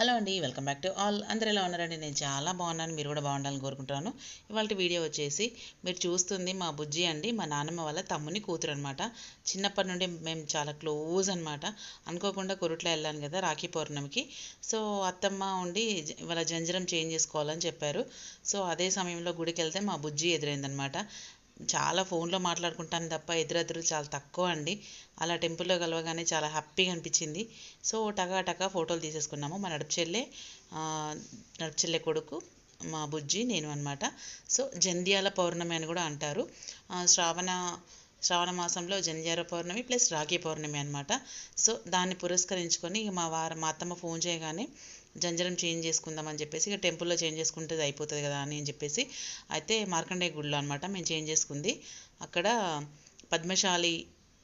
Hello అండి welcome back to all. అందరు ఎలా ఉన్నారండి? నేను చాలా బాగున్నాను మీరు కూడా బాగుండాలని కోరుకుంటున్నాను. ఇవాళ వీడియో వచ్చేసి మీరు చూస్తుంది మా బుజ్జి అండి మా నాన్నమ్మ వాళ్ళ తమ్ముని కూతురు అనమాట చిన్నప్పటి నుండి మేము చాలా క్లోజ్ అనమాట అనుకోకుండా కొరుట్లో వెళ్ళాను కదా రాఖీ పౌర్ణమికి. సో అత్తమ్మ ఉండి జ- ఇవాళ జంజరం చేంజ్ చేసుకోవాలని చెప్పారు. సో అదే సమయంలో గుడికి వెళ్తే మా బుజ్జి ఎదురైందనమాట చాలా ఫోన్లో మాట్లాడుకుంటాను తప్ప ఎదురెదురు చాలా తక్కువ అండి. అలా టెంపుల్లో కలవగానే చాలా హ్యాపీగా అనిపించింది. సో టగా టకా ఫోటోలు తీసేసుకున్నాము. మా నడుపు నడుచెల్లె కొడుకు మా బుజ్జి నేను అనమాట సో జంధ్యాల పౌర్ణమి అని కూడా అంటారు. శ్రావణ శ్రావణ మాసంలో జంధ్యాల పౌర్ణమి ప్లస్ రాఖీ పౌర్ణమి అనమాట సో దాన్ని పురస్కరించుకొని మా వారు మా అత్తమ్మ ఫోన్ చేయగానే జంజరం చేంజ్ చేసుకుందామని చెప్పేసి ఇక టెంపుల్లో చేంజ్ చేసుకుంటే అయిపోతుంది కదా అని అని చెప్పేసి అయితే మార్కండేయ గుడిలో అనమాట మేము చేంజ్ చేసుకుంది. అక్కడ పద్మశాలి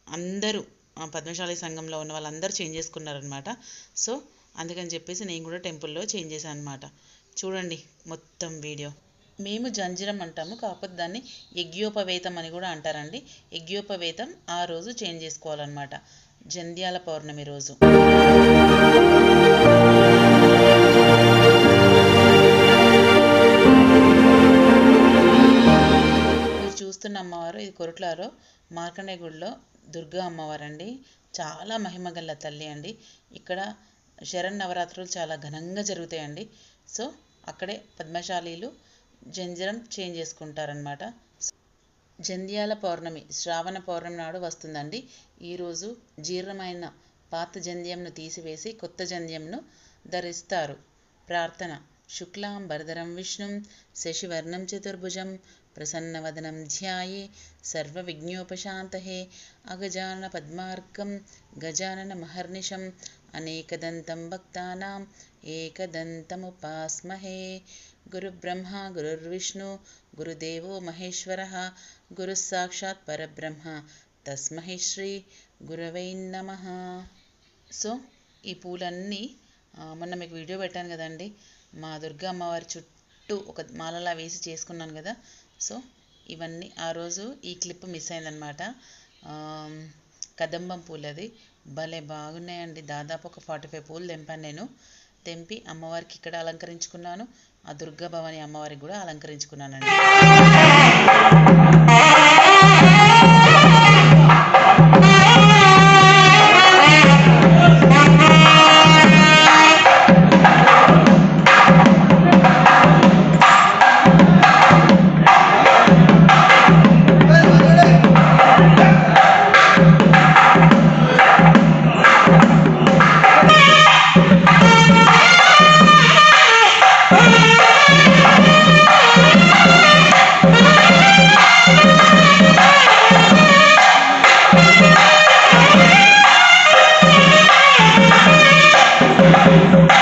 అందరూ ఆ పద్మశాలి సంఘంలో ఉన్న వాళ్ళందరూ చేంజ్ చేసుకున్నారనమాట సో అందుకని చెప్పేసి నేను కూడా టెంపుల్లో చేంజ్ చేశాను అనమాట చూడండి మొత్తం వీడియో. మేము జంజరం అంటాము కాకపోతే దాన్ని యజ్ఞోపవేతం అని కూడా అంటారండి. యజ్ఞోపవేతం ఆ రోజు చేంజ్ చేసుకోవాలన్నమాట. జంధ్యాల పౌర్ణమి రోజు. అమ్మవారు ఇది కొరట్లారో మార్కండేయ గుడిలో దుర్గా అమ్మవారు అండి చాలా మహిమ గల తల్లి అండి. ఇక్కడ శరణ్ నవరాత్రులు చాలా ఘనంగా జరుగుతాయండి. సో అక్కడే పద్మశాలీలు జంజరం చేంజ్ చేసుకుంటారనమాట జంధ్యాల పౌర్ణమి శ్రావణ పౌర్ణమి నాడు వస్తుందండి. ఈరోజు జీర్ణమైన పాత జంధ్యంను తీసివేసి కొత్త జంధ్యంను ధరిస్తారు. ప్రార్థన. శుక్లాం వరదరం విష్ణుం శశివర్ణం చతుర్భుజం ప్రసన్నవదనం ధ్యాయే సర్వవిఘ్నోపశాంతహే అగజానన పద్మార్కం గజానన మహర్నిశం అనేకదంతం భక్తానాం ఏకదంతముపాస్మహే గురుబ్రహ్మ గురుర్విష్ణు గురుదేవో మహేశ్వర గురు సాక్షాత్ పరబ్రహ్మ తస్మహే శ్రీ గురవై నమ సో ఈ పూలన్నీ మొన్న మీకు వీడియో పెట్టాను కదండి. మా దుర్గా అమ్మవారి చుట్టూ ఒక మాలలా వేసి చేసుకున్నాను కదా. సో ఇవన్నీ ఆ రోజు ఈ క్లిప్ మిస్ అయిందనమాట కదంబం పూలు అది భలే బాగున్నాయండి. దాదాపు ఒక ఫార్టీ ఫైవ్ పూలు తెంపాను నేను. తెంపి అమ్మవారికి ఇక్కడ అలంకరించుకున్నాను. ఆ దుర్గా భవాని అమ్మవారికి కూడా అలంకరించుకున్నానండి. Música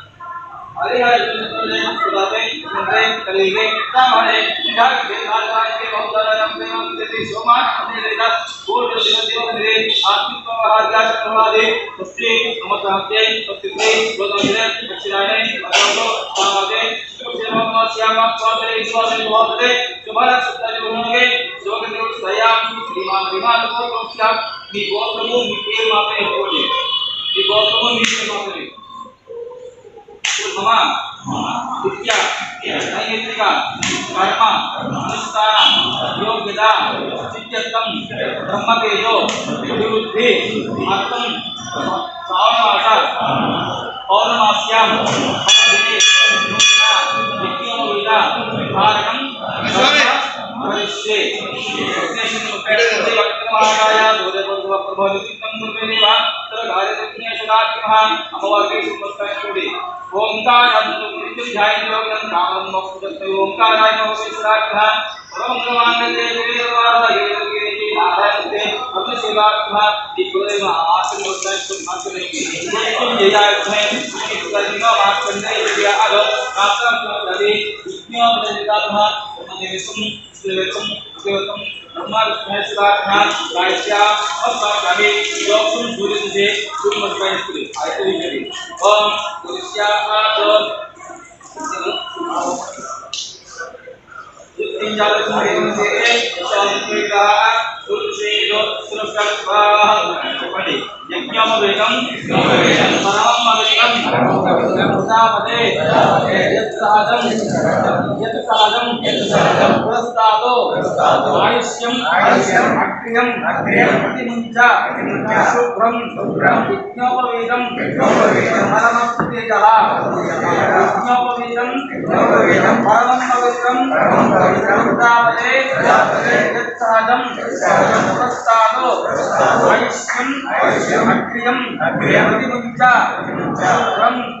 हरिहर कलिगे तमरे जग देवालय के भवदरम देवम देति सोमा अनिरेदा पूर्व शिवदेव हरे आत्मिक महाराज प्रभादे पुष्टि अमताते पुष्टि गोदंद्रे दक्षिणाने अतो तामदे शिवम श्याम स्वादरे स्वादरे भवदरे शुभर सुतले होंगे जोग देव सयाम श्रीमान विमान को प्रख्यात निगोत्रमु निपेर मापे होले निगोत्रमु निपेर मापे सुगमा विद्या नैमित्तिका कर्म अनुष्ठान योग्यता चित्यत्तम ब्रह्मतेजो विरुद्धि आत्म श्रावणमास पौर्णमास्याम विद्योमविदा कारणं मनसे ओंकाराय भवेश्वराख्यः सर्वमङ्गलाङ्गते देवेदेवासये नारायणते अर्धशिवाख्यः इत्येव आसनोत्तरं समासनेति एकं यदार्थं इत्यदिमा वाक्यं नैव आदौ प्राप्तं तदे विज्ञानदिताः मनेसुं श्रीवेकम श्रीवेकम ब्रह्मा विष्णु शिवानाथ राजा और स्वामी योगसुन सूर्य से सूर्य मस्तान स्त्री आयतो ही करी ओम पुरुषया और तीन चार तुम्हारे से स्वामी का सूर्य से रो सुरक्षा वाह पढ़े यज्ञम वेदम गवेदम प्रजापते यत्सादं यत्सादं पुरस्तादो। आयुष्यम् अग्र्यम् प्रतिमुञ्च। शुभ्रं। यज्ञोपवेदं परमप्रियजः यज्ञोपवेदं परमं पवित्रं। प्रजापते यत्सादं पुरस्तादो। आयुष्यम् अग्र्यं। प्रतिमुञ्च। शुभ्रं।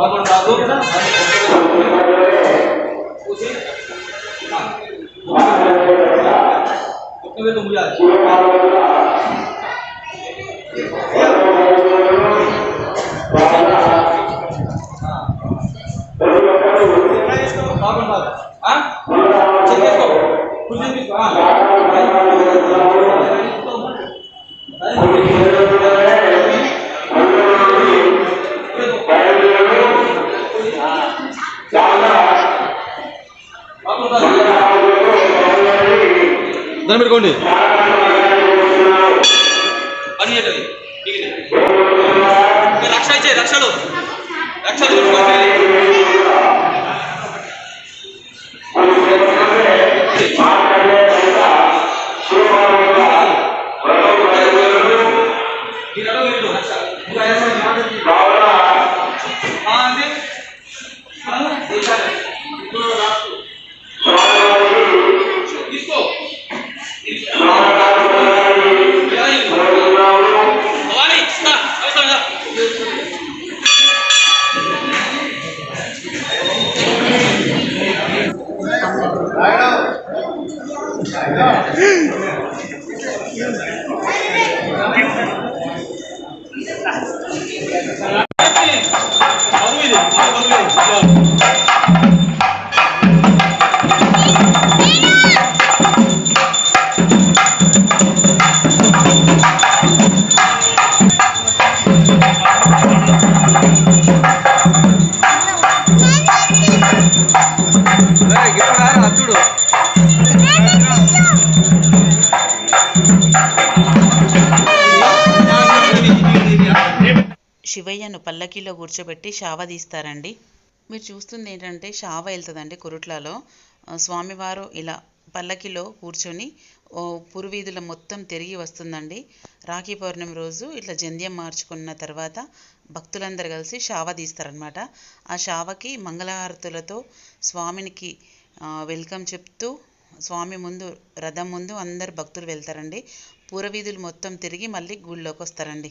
और मन डाल दोगे ना? उतने में तो मुझे आ దాన్ని పెట్టుకోండి పని చేయాలి లక్ష ఇచ్చే రక్షలు. రక్షలు Thank you. 来了，来了。పల్లకీలో కూర్చోబెట్టి షావ తీస్తారండి. మీరు చూస్తుంది ఏంటంటే షావ వెళ్తుందండి కురుట్లలో. స్వామివారు ఇలా పల్లకిలో కూర్చొని ఓ పురువీధుల మొత్తం తిరిగి వస్తుందండి. రాఖీ పౌర్ణమి రోజు ఇట్లా జంధ్యం మార్చుకున్న తర్వాత భక్తులందరూ కలిసి షావ తీస్తారనమాట ఆ షావకి మంగళహారతులతో స్వామినికి వెల్కమ్ చెప్తూ స్వామి ముందు రథం ముందు అందరు భక్తులు వెళ్తారండి. పూరవీధులు మొత్తం తిరిగి మళ్ళీ గుళ్ళోకి వస్తారండి